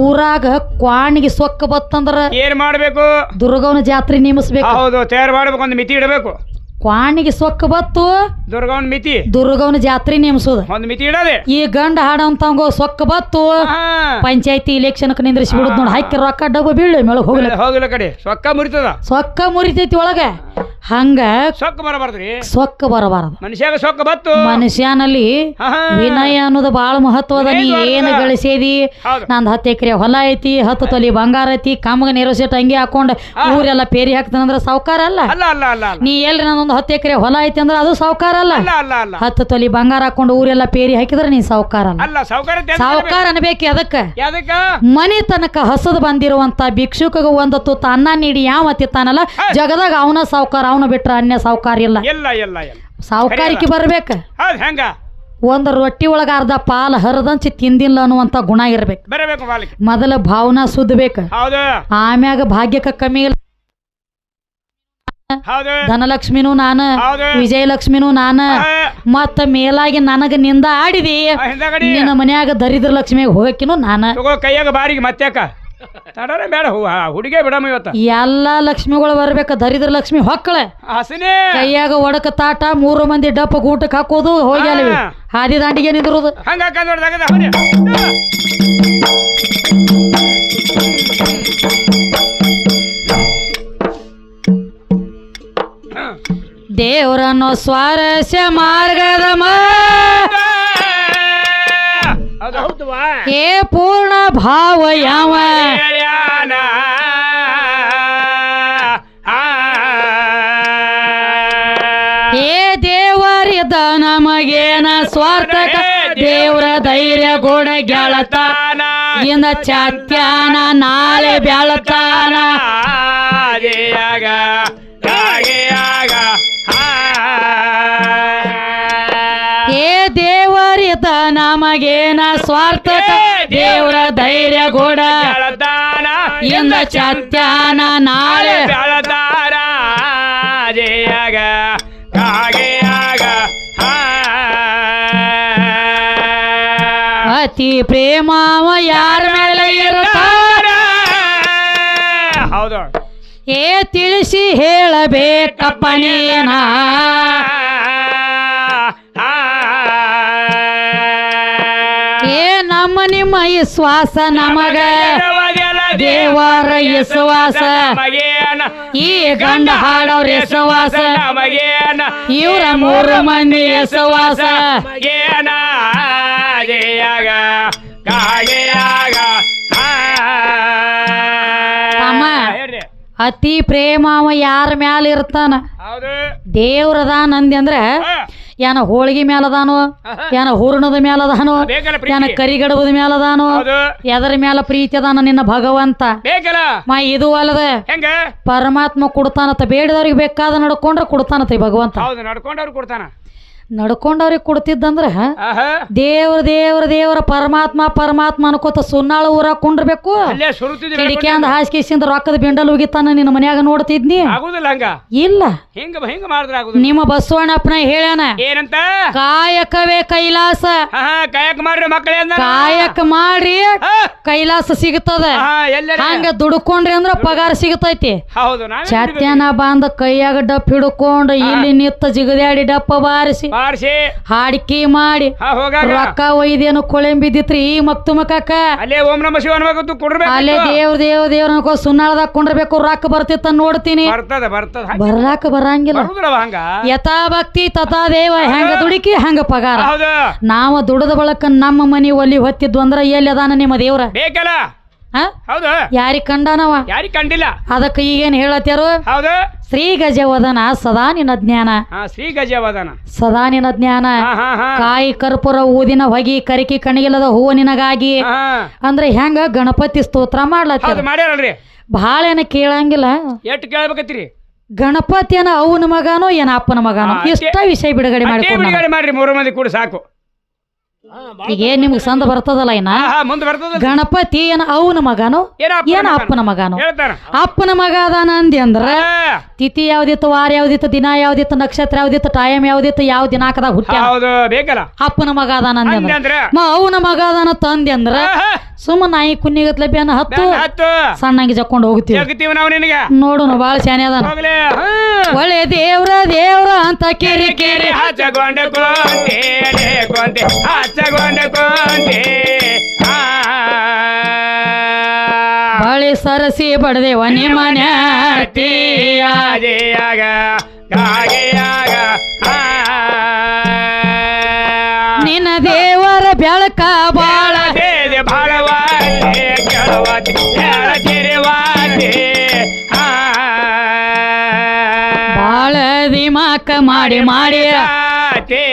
ಊರಾಗ ಕ್ವಾಣಿಗೆ ಸೊಕ್ಕ ಬತ್ತಂದ್ರ ಏನ್ ಮಾಡ್ಬೇಕು? ದುರ್ಗವನ ಜಾತ್ರೆ ನೇಮಿಸ್ಬೇಕು. ಹೌದು ತಯಾರು ಮಾಡ್ಬೇಕು ಒಂದು ಮಿತಿ ಇಡಬೇಕು. ಕ್ವಾಣಿಗೆ ಸೊಕ್ಕ ಬತ್ತು ದುರ್ಗವನ ಮಿತಿ. ದುರ್ಗವನ ಜಾತ್ರೆ ನೇಮಿಸೋದು. ಒಂದು ಮಿತಿ ಇಡದೆ. ಈ ಗಂಡ ಹಾಡಂತಂಗೋ ಸೊಕ್ಕ ಬತ್ತು. ಪಂಚಾಯತಿ ಇಲೆಕ್ಷನ್ ನಿಂದ್ರಿಸಿ ಬಿಡುದು ನೋಡಿ. ಹಾಕಿ ರೊಕ್ಕ ಡಬ್ಬ ಬೀಳು ಮೇಳಗ್ ಹೋಗ್ಲಿ ಹೋಗ್ಲಿ ಕಡೆ ಸೊಕ್ಕ ಮುರಿತದ. ಸೊಕ್ಕ ಮುರಿತೈತಿ ಒಳಗ. ಹಂಗ ಸೊಕ್ಕ ಬರಬಾರ್ದ್ರಿ. ಸೊಕ್ಕ ಬರಬಾರದು. ಮನುಷ್ಯಾಗ ಸೊಕ್ಕ ಬತ್ತು. ಮನುಷ್ಯನಲ್ಲಿ. ವಿನಯ ಅನ್ನೋದು ಬಾಳ ಮಹತ್ವದ. ನೀ ಏನು. ಗಳಿಸೇದಿ. ನಂದು ಹತ್ತು ಎಕರೆ ಹೊಲ ಐತಿ ಹತ್ತು ತೊಲಿ ಬಂಗಾರ ಐತಿ ಕಮ್ಮಗ ಸೆಟ್ ಅಂಗಿ ಹಾಕೊಂಡು ಊರೆಲ್ಲ ಪೇರಿ ಹಾಕ್ತಾನಂದ್ರ ಸಾವುಕಾರ ಅಲ್ಲ? ನೀ ಎಲ್ರಿ ನಂದೊಂದು ಹತ್ತು ಎಕರೆ ಹೊಲ ಐತಿ ಅಂದ್ರೆ ಅದು ಸಾವುಕಾರ ಅಲ್ಲ? ಹತ್ತು ತೊಲಿ ಬಂಗಾರ ಹಾಕೊಂಡು ಊರೆಲ್ಲ ಪೇರಿ ಹಾಕಿದ್ರೆ ನೀ ಸಾವುಕಾರ ಅಲ್ಲ? ಸಾವುಕಾರ ಅನ್ಬೇಕು ಅದಕ್ಕ ಮನೆ ತನಕ ಹಸದ್ ಬಂದಿರುವಂತ ಭಿಕ್ಷುಕಗ ಒಂದು ತುತ್ತ ಅನ್ನ ನೀಡಿ ಯಾವ ತಿತ್ತಾನಲ್ಲ ಜಗದಾಗ ಅವನ ಸಾವ್ಕಾರ ಅವನ ಬಿಟ್ರ ಅನ್ಯ ಸಾವುಕಾರ ಇಲ್ಲ. ಎಲ್ಲ ಎಲ್ಲ ಎಲ್ಲ ಸಾವ್ಕಾರಿಕೆ ಬರ್ಬೇಕ. ಹೌದು ಹೆಂಗ? ಒಂದು ರೊಟ್ಟಿ ಒಳಗ ಅರ್ಧ ಪಾಲ್ ಹರಿದಂಚಿ ತಿಂದಿಲ್ಲ ಅನ್ನುವಂತ ಗುಣ ಇರ್ಬೇಕು. ಬರಬೇಕು ಬಾಲಿಕೆ ಮೊದಲ ಭಾವನಾ ಸುದ್ಬೇಕು. ಹೌದು. ಆಮ್ಯಾಗ ಭಾಗ್ಯಕ್ಕ ಕಮ್ಮಿ ಇಲ್ಲ. ಹೌದು. ಧನಲಕ್ಷ್ಮಿನೂ ನಾನು. ಹೌದು. ವಿಜಯಲಕ್ಷ್ಮಿನೂ ನಾನು. ಮತ್ತ ಮೇಲಾಗಿ ನನಗ ನಿಂದ ಆಡಿದಿ. ಹಿಂದಗಡಿ. ನಿನ್ನ ಮನ್ಯಾಗ ದರಿದ್ರ ಲಕ್ಷ್ಮಿಗೆ ಹೋಗಕ್ಕಿನೂ ನಾನು. ತಗೋ ಕೈಯಾಗ ಬಾರಿಗೆ ಮತ್ತ್ಯಾಕ? ತಡೋರೆ ಬೇಡ ಹೂ ಹುಡುಗೆ ಬಿಡಮ್ಮ ಇವತ್ತ. ಎಲ್ಲಾ ಲಕ್ಷ್ಮಿಗಳು ಬರ್ಬೇಕ ದರಿದ್ರ ಲಕ್ಷ್ಮಿ ಹೊಕ್ಕಳೆ. ಹಸನೇ. ಕೈಯಾಗ ಒಡಕ ತಾಟ ಮೂರು ಮಂದಿ ಡಪ್ಪ ಗೂಟಕ್ಕೆ ಹಾಕೋದು ಹೋಗ್ಯಾಲ ಹಾ. ಹಾದಿ ದಾಂಡಿಗೆ ನಿಂದಿರೋದು. ಹಂಗ ದೇವರನ್ನು ಸ್ವಾರಸ್ಯ ಮಾರ್ಗದ ಏ ಪೂರ್ಣ ಭಾವ ಯಾವ. ಏ ದೇವರಿದ ನಮಗೇನ ಸ್ವಾರ್ಥಕ? ದೇವ್ರ ಧೈರ್ಯ ಗುಣ ಗೆಳತಾನ ಇಂದ ಚಾತ್ಯಾನ ನಾಳೆ ಬೆಳತಾನ. ಏ ದೇವರಿದ ನಮಗೇನ ಸ್ವಾರ್ಥಕ? ದೇವ್ರ ಧೈರ್ಯ ಗೋಡ ಬೆಳದಾನ ಇಂದ ಚತ್ಯಾನ ನಾಳೆ ಆದಿಯಾಗ, ಕಾಗೆಯಾಗ. ಅತಿ ಪ್ರೇಮಾವ ಯಾರ ಮೇಲೆ ಇರುತ್ತಾರ? ಹೌದು. ಏ ತಿಳಿಸಿ ಹೇಳಬೇಕಪ್ಪ ನೀನ? ಏ ನಮ್ಮ ನಿಮ್ಮ ವಿಶ್ವಾಸ ನಮಗ. ದೇವರ ವಿಶ್ವಾಸ. ಈ ಗಂಡ ಹಾಡವ್ರ ಯಶವಾಸ ಇವರ ಮೂರು ಮಂದಿ ಯಶವಾಸ ಅತಿ ಪ್ರೇಮ ಅವ ಯಾರ ಮ್ಯಾಲ ಇರ್ತಾನ? ದೇವ್ರದ ನಂದಿ ಅಂದಿ ಅಂದ್ರ ಏನ ಹೋಳಿಗೆ ಮೇಲದಾನು ಏನ ಹೂರ್ಣದ ಮೇಲದಾನು ಯಾನ ಕರಿಗಡಬದ ಮೇಲದಾನು ಹೌದು. ಎದರ ಮ್ಯಾಲ ಪ್ರೀತಿ ಅದಾನ ನಿನ್ನ ಭಗವಂತ? ಮಾ ಇದು ಅಲ್ಲದೆ ಪರಮಾತ್ಮ ಕೊಡ್ತಾನತ್ತ ಬೇಡದವ್ರಿಗೆ ಬೇಕಾದ ನಡ್ಕೊಂಡ್ರೆ ಕೊಡ್ತಾನತ್ತ ಈ ಭಗವಂತ. ನಡ್ಕೊಂಡವ್ರು ಕೊಡ್ತಾನ. ನಡ್ಕೊಂಡವ್ರಿಗೆ ಕೊಡ್ತಿದ್ದಂದ್ರ ದೇವ್ರ ದೇವ್ರ ದೇವ್ರ ಪರಮಾತ್ಮ ಪರಮಾತ್ಮ ಅನ್ಕೋತ ಸುನ್ನಾಳ ಊರ ಕುಂಡ್ರಬೇಕು. ಅಲ್ಲೇ ಅಂದ ಹಾಸಿಗೆಸಿಂದ ರೊಕ್ಕದ ಬೆಂಡಲ್ ಹೋಗಿತ್ತಾನ ನಿನ್ನ ಮನ್ಯಾಗ ನೋಡ್ತಿದ್ನಿ ಇಲ್ಲ. ನಿಮ್ಮ ಬಸವಣ್ಣಪ್ಪನ ಹೇಳ್ಯಾನ ಏನಂತ? ಕಾಯಕವೇ ಕೈಲಾಸ. ಕಾಯಕ ಮಾಡ್ರಿ ಮಕ್ಕಳೇ ಕಾಯಕ ಮಾಡ್ರಿ ಕೈಲಾಸ ಸಿಗುತ್ತದ. ಹಂಗ ದುಡ್ಕೊಂಡ್ರಿ ಅಂದ್ರ ಪಗಾರ ಸಿಗತೈತಿ ಚಾತ್ಯಾನ ಬಂದ ಕೈಯಾಗ ಡಪ್ ಹಿಡ್ಕೊಂಡು ಇಲ್ಲಿ ನಿತ್ತ ಜಿಗದ್ಯಾಡಿ ಡಪ್ಪ ಬಾರಿಸಿ. ಬಾರ್ಸಿ ಹಾಡಿಕೆ ಮಾಡಿ. ಹಾ ಹೋಗಾಗ. ರೊಕ್ಕ ಒಯ್ದೇನು ಕೊಳೆಂಬಿದ್ದಿತ್ರಿ ಈ ಮಕ್ತು ಮಕ್ಕ ಅಲ್ಲೇ ಓಂ ನಮ ಶಿವ ಅನ್ಬೇಕು ಅಲ್ಲೇ ದೇವ್ರ ದೇವ್ ದೇವ್ರ ಅನ್ಕೋ ಸುನ್ನಾಳದಾಗ ಕುಂಡ್ರಬೇಕು ರೊಕ್ಕ ಬರ್ತಿತ್ತ ನೋಡ್ತೀನಿ. ಬರ್ತದ ಬರಂಗಿಲ್ಲ. ಹಂಗ? ಯಥಾ ಭಕ್ತಿ ತಥಾ ದೇವ ಹೆಂಗ ದುಡುಕಿ ಹೆಂಗ ಪಗಾರ. ಹೌದು. ನಾವ ದುಡದ ಬಳಕ ನಮ್ಮ ಮನಿ ಒಲಿ ಹೊತ್ತಿದ್ವು ಅಂದ್ರ ಎಲ್ಲಿ ಅದಾನ ನಿಮ್ಮ ದೇವ್ರ? ಬೇಕಲ್ಲ. ಹೌದು. ಯಾರಿಗ್ ಕಂಡನವ? ಯಾರಿಗ್ ಕಂಡಿಲ್ಲ? ಅದಕ್ಕೆ ಈಗೇನ್ ಹೇಳತ್ಯಾರು? ಹೌದು. ಶ್ರೀ ಗಜವದನ ಸದಾ ನಿನ್ನ ಜ್ಞಾನ. ಹಾ ಶ್ರೀ ಗಜವದನ ಸದಾ ನಿನ್ನ ಜ್ಞಾನ. ಕಾಯಿ ಕರ್ಪೂರ ಊದಿನ ಹೊಗಿ ಕರಿಕಿ ಕಣಿಗಿಲ್ಲದ ಹೂವು ನಿನಗಾಗಿ. ಅಂದ್ರೆ ಹೆಂಗ ಗಣಪತಿ ಸ್ತೋತ್ರ ಹೌದು ಮಾಡ್ಯಾರಲ್ರಿ. ಭಾಳ ಏನ ಕೇಳಂಗಿಲ್ಲ. ಎಷ್ಟು ಕೇಳ್ಬೇಕತ್ತೀರಿ? ಗಣಪತಿಯನ ಅವನ ಮಗನೋ ಏನ ಅಪ್ಪನ ಮಗನೋ? ಇಷ್ಟ ವಿಷಯ ಬಿಡುಗಡೆ ಮಾಡಿ ಬಿಡುಗಡೆ ಮಾಡ್ರಿ ಮೂರು ಮಂದಿ ಕೂಡ ಸಾಕು. ಈಗ ಏನ್ ನಿಮ್ಗೆ ಸಂದ ಬರ್ತದಲ್ಲ ಇನ್ನ? ಮುಂದೆ ಬರ್ತದ ಗಣಪತಿ ಏನ ಅವನ ಮಗನು? ಏನ ಏನ ಅಪ್ಪನ ಮಗನು? ಅಪ್ಪನ ಮಗ ಅದಾನ ಅಂದಿ ಅಂದ್ರ ತಿಥಿ ಯಾವ್ದಿತ್ತು ವಾರ ಯಾವ್ದಿತ್ತು ದಿನ ಯಾವ್ದಿತ್ತು ನಕ್ಷತ್ರ ಯಾವ್ದಿತ್ತು ಟೈಮ್ ಯಾವ್ದಿತ್ತು ಯಾವ ದಿನಾಂಕದಾಗ ಹುಟ್ಟಿ ಹೌದು ಬೇಕಲ್ಲ. ಅಪ್ಪನ ಮಗ ಅದಾನ ಅಂದಿ ಅಂದ್ರ. ಅಂದ್ರ ಮ ಅವನ ಮಗ ಅದಾನ ತಂದಿ ಅಂದ್ರ ಸುಮ್ಮ ನಾಯಿ ಕುನ್ನಿಗತ್ಲೆ ಬೇನ ಹತ್ತು ಹತ್ತು. ಸಣ್ಣಂಗೆ ಜಕ್ಕೊಂಡು ಹೋಗ್ತೀವಿ ನೋಡು ನಾವು ನಿನಗೆ. ನೋಡುನು ಬಾಳ ಶಾನೆ ಅದಾನ. ಹೋಗ್ಲಿ ಹಾ. ಒಳ್ಳೆ ದೇವ್ರ ದೇವ್ರ ಅಂತ ಕೇರಿ ಕೇರಿ ಹಚ್ಚಗೊಂಡ ಕೊಂತೆ ಕೊಂತೆ ಹಚ್ಚಗೊಂಡ ಆ. ಬಳಿ ಸರಸಿ ಬಡದೇವ ನಿಮ್ಮ ನ್ಯಾಟಿ ಗಾಗಿಯಾಗ. ನಿನ್ನ ದೇವರ ಬೆಳಕ ಬಾಳ ದೇದೆ. ಬಾಳ ದಿಮಾಕ ಮಾಡಿ ಮಾಡಿ ಆತೆ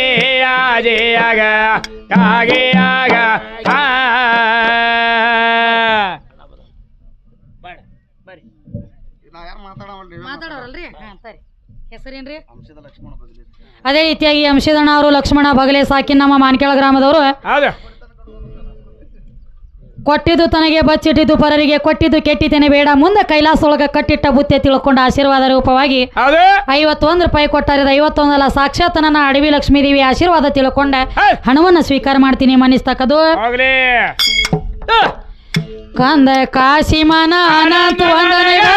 ಹೆಸರೇನ್ರಿ? ಅದೇ ರೀತಿಯಾಗಿ ಅಂಶದಣ್ಣ ಅವರು ಲಕ್ಷ್ಮಣ ಬಗಲೆ ಸಾಕಿ ನಮ್ಮ ಮಾನ್ಕೇಳ ಗ್ರಾಮದವರು. ಹೌದು. ಕೊಟ್ಟಿದ್ದು ತನಗೆ ಬಚ್ಚಿಟ್ಟಿದ್ದು ಪರರಿಗೆ ಕೊಟ್ಟಿದ್ದು ಕೆಟ್ಟಿದ್ದೇನೆ ಬೇಡ. ಮುಂದೆ ಕೈಲಾಸೊಳಗ ಕಟ್ಟಿಟ್ಟ ಬುತ್ತೆ ತಿಳ್ಕೊಂಡ ಆಶೀರ್ವಾದ ರೂಪವಾಗಿ ಹೌದು. ಐವತ್ತೊಂದು ರೂಪಾಯಿ ಕೊಟ್ಟಾರಿದ ಐವತ್ತೊಂದಲ್ಲ ಸಾಕ್ಷಾತ್ ನನ್ನ ಅಡವಿ ಲಕ್ಷ್ಮೀ ದೇವಿ ಆಶೀರ್ವಾದ ತಿಳ್ಕೊಂಡ ಹಣವನ್ನು ಹಣವನ್ನ ಸ್ವೀಕಾರ ಮಾಡ್ತೀನಿ ಮನಿಸ್ತಕ್ಕದು ಹೋಗ್ಲಿ ಕಂದ ಕಾಶಿ ಮನ ಅನಂತ ವಂದನೆಗಳು.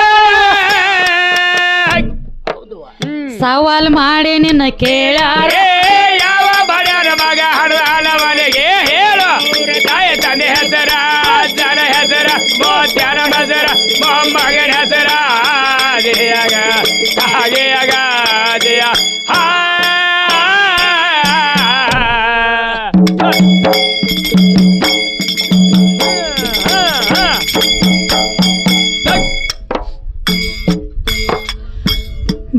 ಸವಾಲ್ ಮಾಡಿ ನಿನ್ನ ಕೇಳ್ಯಾರ. ಯಾವ ಬಡ್ಯಾರ ಮಗ ಹಣವನಿಗೆ? ಹೇಳು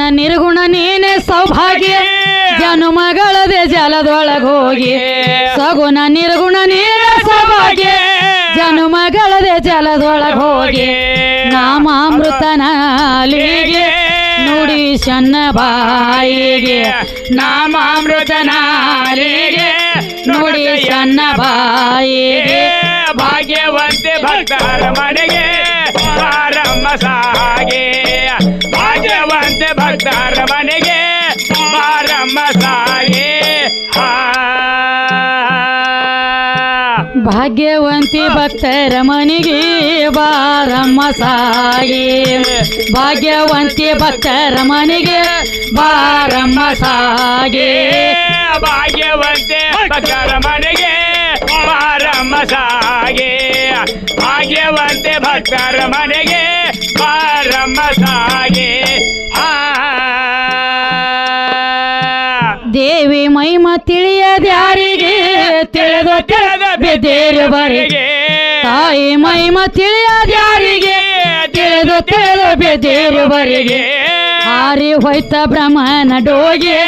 ಆ ಸಗುಣ ನಿರ್ಗುಣ ನೀನೆ ಸೌಭಾಗ್ಯ. ಜನುಮಗಳದೆ ಜಲದೊಳಗೋಗಿ ಸಗುಣ ನಿರ್ಗುಣ ನೀನೆ ಸೌಭಾಗ್ಯ. ಜನುಮಗಳದೆ ಜಲದೊಳಗೋಗಿ ಹೋಗಿ. ನಾಲಿಗೆ ನುಡಿ ಶನ್ನ ಬಾಯಿಗೆ. ನಾಮಾಮೃತನಾಲಿಗೆ. ನುಡಿ ಶನ್ನ ಬಾಯಿಗೆ. ಭಾಗ್ಯವಂತೆ ಭಕ್ತರ ಮನೆಗೆ. ಬಾರಮ್ಮ ಸಾಗೆ. ಭಾಗ್ಯವಂತೆ ಭಕ್ತರ ಮನೆಗೆ ಬಾರಮ್ಮ ಸಾರಿ. ಭಾಗ್ಯವಂತಿ ಭಕ್ತರ ಮನೆಗೆ ಬಾರಮ್ಮ ಸಾಯಿ. ಭಾಗ್ಯವಂತಿ ಭಕ್ತರ ಮನೆಗೆ ಬಾರಮ್ಮ ಸಾಗಿ ಭಾಗ್ಯವಂತಿ ಭಕ್ತರ ಮನೆಗೆ ಬಾರಮ್ಮ ಸಾಗೆ ಭಾಗ್ಯವಂತೆ ಭಕ್ತರ ಮನೆಗೆ ಬಾರಮ್ಮ ಸಾಗೆ ಆ ದೇವಿ ಮಹಿಮ ತಿಳಿಯದ್ಯಾರಿಗೆ ತಿಳಿದು ತಿಳಿದ ಬೆದೇರು ಬರಿಗೆ. ತಾಯಿ ಮಹಿಮ ತಿಳಿಯದ್ಯಾರಿಗೆ ತಿಳಿದು ತಿಳಿದು ಬೆದೇರು ಬರಿಗೆ ಹಾರಿ ಹೋಯ್ತ ಬ್ರಹ್ಮನ ಡೋಗೆ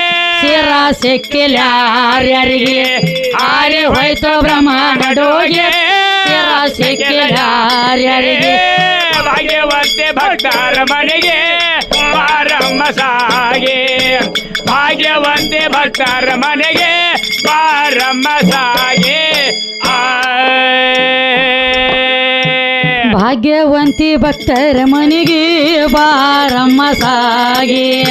ಶಿರ ಸಿಕ್ಕಿಲ್ಯಾರ್ಯರಿಗೆ ಹಾರಿ ಹೋಯ್ತ ಬ್ರಹ್ಮನ ಡೋಗೆ ಶಿರ ಸಿಕ್ಕಿಲ್ಯಾರ್ಯರಿಗೆ ಭಾಗ್ಯವಂತೆ ಭಕ್ತರ ಮನೆಗೆ ಬಾರಮ್ಮ ಸಾಗೆ. ಭಾಗ್ಯವಂತೆ ಭಕ್ತರ ಮನೆಗೆ ಬಾರಮ್ಮ ಸಾಗೆ. ಭಾಗ್ಯವಂತಿ ಭಕ್ತರ ಮನೆಗೆ ಬಾರಮ್ಮ ಸಾಗಿ.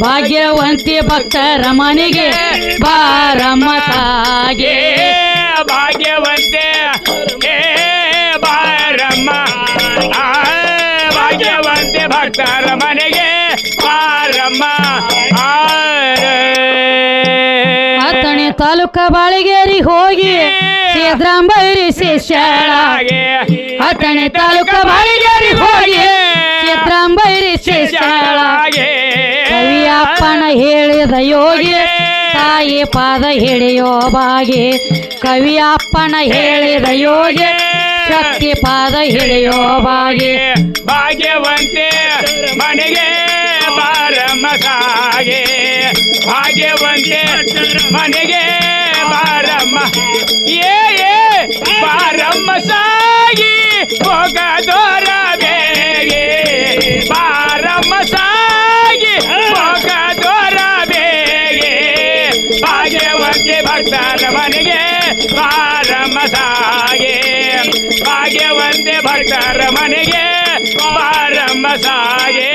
ಭಾಗ್ಯವಂತಿ ಭಕ್ತರ ಮನೆಗೆ ಬಾರಮ್ಮ ಸಾಗಿ. ಭಾಗ್ಯವಂತೆ ಬಾರಮ್ಮ, ಆ, ಭಾಗ್ಯವಂತೆ ಭಕ್ತರ ಮನೆಗೆ ಬಾರಮ್ಮ ಅತ್ತಣಿ ತಾಲೂಕ ಬಾಳಿಗೇರಿ ಹೋಗಿ ಸಿದ್ರಾಂಬೈರಿ ಶಿಷ್ಯಳಾಗೆ. ಅತಣಿ ತಾಲೂಕ ಬಾಳಿಗೇರಿ ಹೋಗಿ ಸಿದ್ರಾಂಬೈರಿ ಶಿಷ್ಯಳಾಗೆ. ಕವಿಯಪ್ಪನ ಹೇಳಿದ ಯೋಗಿ ತಾಯಿ ಪಾದ ಹಿಡಿಯೋ ಬಾಗಿ. ಕವಿಯಪ್ಪನ ಹೇಳಿದ ಯೋಗಿ ಶಕ್ತಿ ಪಾದ ಹಿಡಿಯೋ ಬಾಗಿ. ಭಾಗ್ಯವಂತೆ ಮನೆಗೆ ಬಾರಮ್ಮ ಸಾಗೆ ಭಾಗ್ಯವಂತೆ ಮನೆಗೆ ಬಾರಮ್ಮ. ಏ ಏ ಬಾರಮ್ಮ ಸಾಗಿ ಹೋಗದೋರ ಬೇಗೆ ಬಾರಮ್ಮ ಸಾಗಿ ಹೋಗದೋರ ಬೇಗೆ ಭಾಗ್ಯವಂತೆ ಭಕ್ತರ ಮನೆಗೆ ಬಾರಮ್ಮ ಸಾಗೆ ಭಾಗ್ಯವಂತೆ ಭಕ್ತರ ಮನೆಗೆ ಬಾರಮ್ಮ ಸಾಗೆ